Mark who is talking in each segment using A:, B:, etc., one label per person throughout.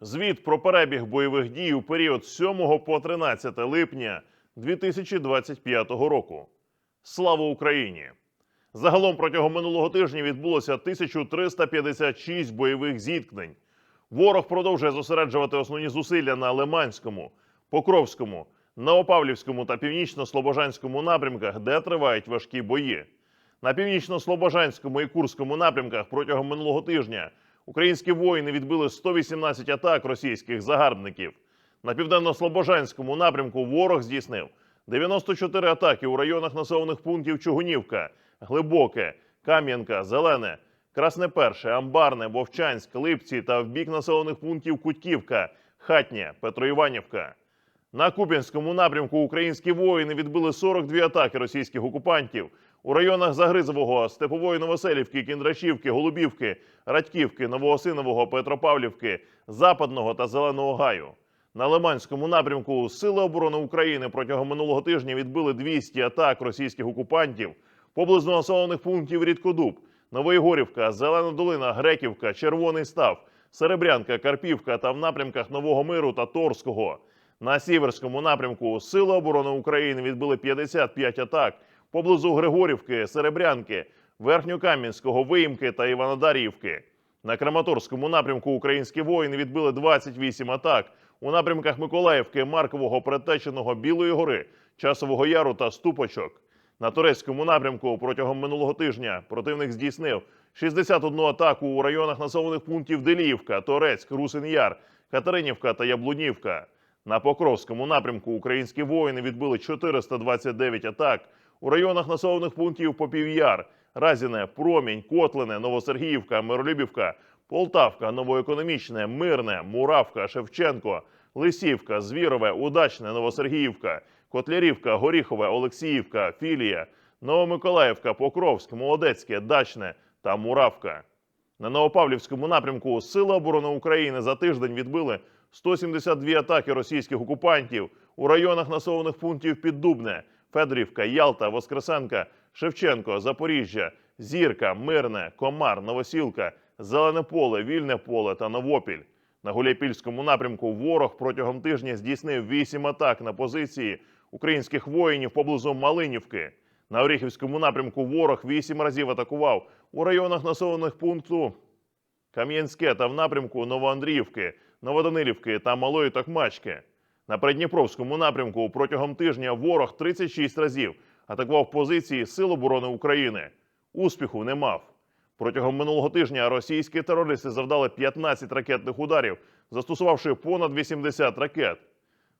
A: Звіт про перебіг бойових дій у період з 7 по 13 липня 2025 року. Слава Україні! Загалом протягом минулого тижня відбулося 1356 бойових зіткнень. Ворог продовжує зосереджувати основні зусилля на Лиманському, Покровському, Новопавлівському та Північно-Слобожанському напрямках, де тривають важкі бої. На північно-слобожанському і Курському напрямках протягом минулого тижня українські воїни відбили 118 атак російських загарбників. На південно-слобожанському напрямку ворог здійснив 94 атаки у районах населених пунктів Чугунівка, Глибоке, Кам'янка, Зелене, Красне Перше, Амбарне, Вовчанськ, Липці та в бік населених пунктів Кутьківка, Хатнє, Петроіванівка. На Куп'янському напрямку українські воїни відбили 42 атаки російських окупантів у районах Загризового, Степової Новоселівки, Кіндрашівки, Голубівки, Радьківки, Новоосинового, Петропавлівки, Западного та Зеленого Гаю. На Лиманському напрямку Сили оборони України протягом минулого тижня відбили 200 атак російських окупантів поблизу населених пунктів Рідкодуб, Новоєгорівка, Зелена Долина, Греківка, Червоний Став, Серебрянка, Карпівка та в напрямках Нового Миру та Торського. На сіверському напрямку Сили оборони України відбили 55 атак поблизу Григорівки, Серебрянки, Верхньокам'янського, Виїмки та Іванодарівки. На Краматорському напрямку українські воїни відбили 28 атак у напрямках Миколаївки, Маркового, Предтеченого, Білої гори, Часового Яру та Ступочок. На турецькому напрямку протягом минулого тижня противник здійснив 61 атаку у районах населених пунктів Деліївка, Торецьк, Русин Яр, Катеринівка та Яблунівка. На Покровському напрямку українські воїни відбили 429 атак у районах населених пунктів Попів'яр, Разіне, Промінь, Котлине, Новосергіївка, Миролюбівка, Полтавка, Новоекономічне, Мирне, Муравка, Шевченко, Лисівка, Звірове, Удачне, Новосергіївка, Котлярівка, Горіхове, Олексіївка, Філія, Новомиколаївка, Покровськ, Молодецьке, Дачне та Муравка. На Новопавлівському напрямку Сили оборони України за тиждень відбили 172 атаки російських окупантів у районах населених пунктів Піддубне, Федорівка, Ялта, Воскресенка, Шевченко, Запоріжжя, Зірка, Мирне, Комар, Новосілка, Зелене поле, Вільне поле та Новопіль. На Гуляйпільському напрямку ворог протягом тижня здійснив 8 атак на позиції українських воїнів поблизу Малинівки. На Оріхівському напрямку ворог 8 разів атакував у районах населених пункту Кам'янське та в напрямку Новоандріївки, Новоданилівки та Малої Токмачки. На Придніпровському напрямку протягом тижня ворог 36 разів атакував позиції Сил оборони України. Успіху не мав. Протягом минулого тижня російські терористи завдали 15 ракетних ударів, застосувавши понад 80 ракет,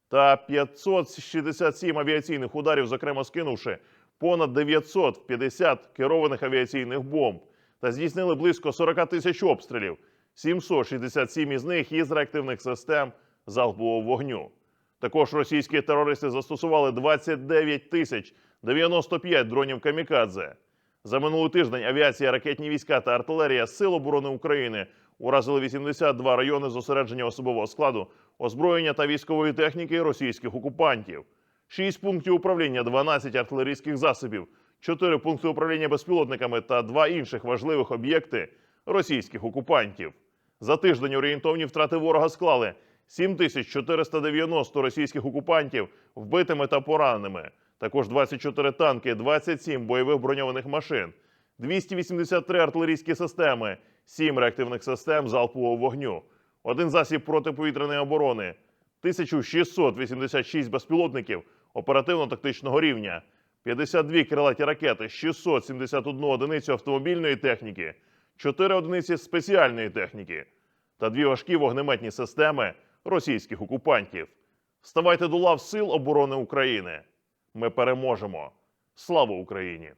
A: та 567 авіаційних ударів, зокрема скинувши понад 950 керованих авіаційних бомб, та здійснили близько 40 тисяч обстрілів, 767 із них із реактивних систем залпового вогню. Також російські терористи застосували 29 тисяч 95 дронів камікадзе. За минулий тиждень авіація, ракетні війська та артилерія Сил оборони України уразили 82 райони зосередження особового складу, озброєння та військової техніки російських окупантів, 6 пунктів управління, 12 артилерійських засобів, 4 пункти управління безпілотниками та 2 інших важливих об'єкти російських окупантів. За тиждень орієнтовні втрати ворога склали 7490 російських окупантів вбитими та пораненими. Також 24 танки, 27 бойових броньованих машин, 283 артилерійські системи, 7 реактивних систем залпового вогню, один засіб протиповітряної оборони, 1686 безпілотників оперативно-тактичного рівня, 52 крилаті ракети, 671 одиницю автомобільної техніки, 4 одиниці спеціальної техніки та дві важкі вогнеметні системи російських окупантів. Ставайте до лав Сил оборони України. Ми переможемо. Слава Україні!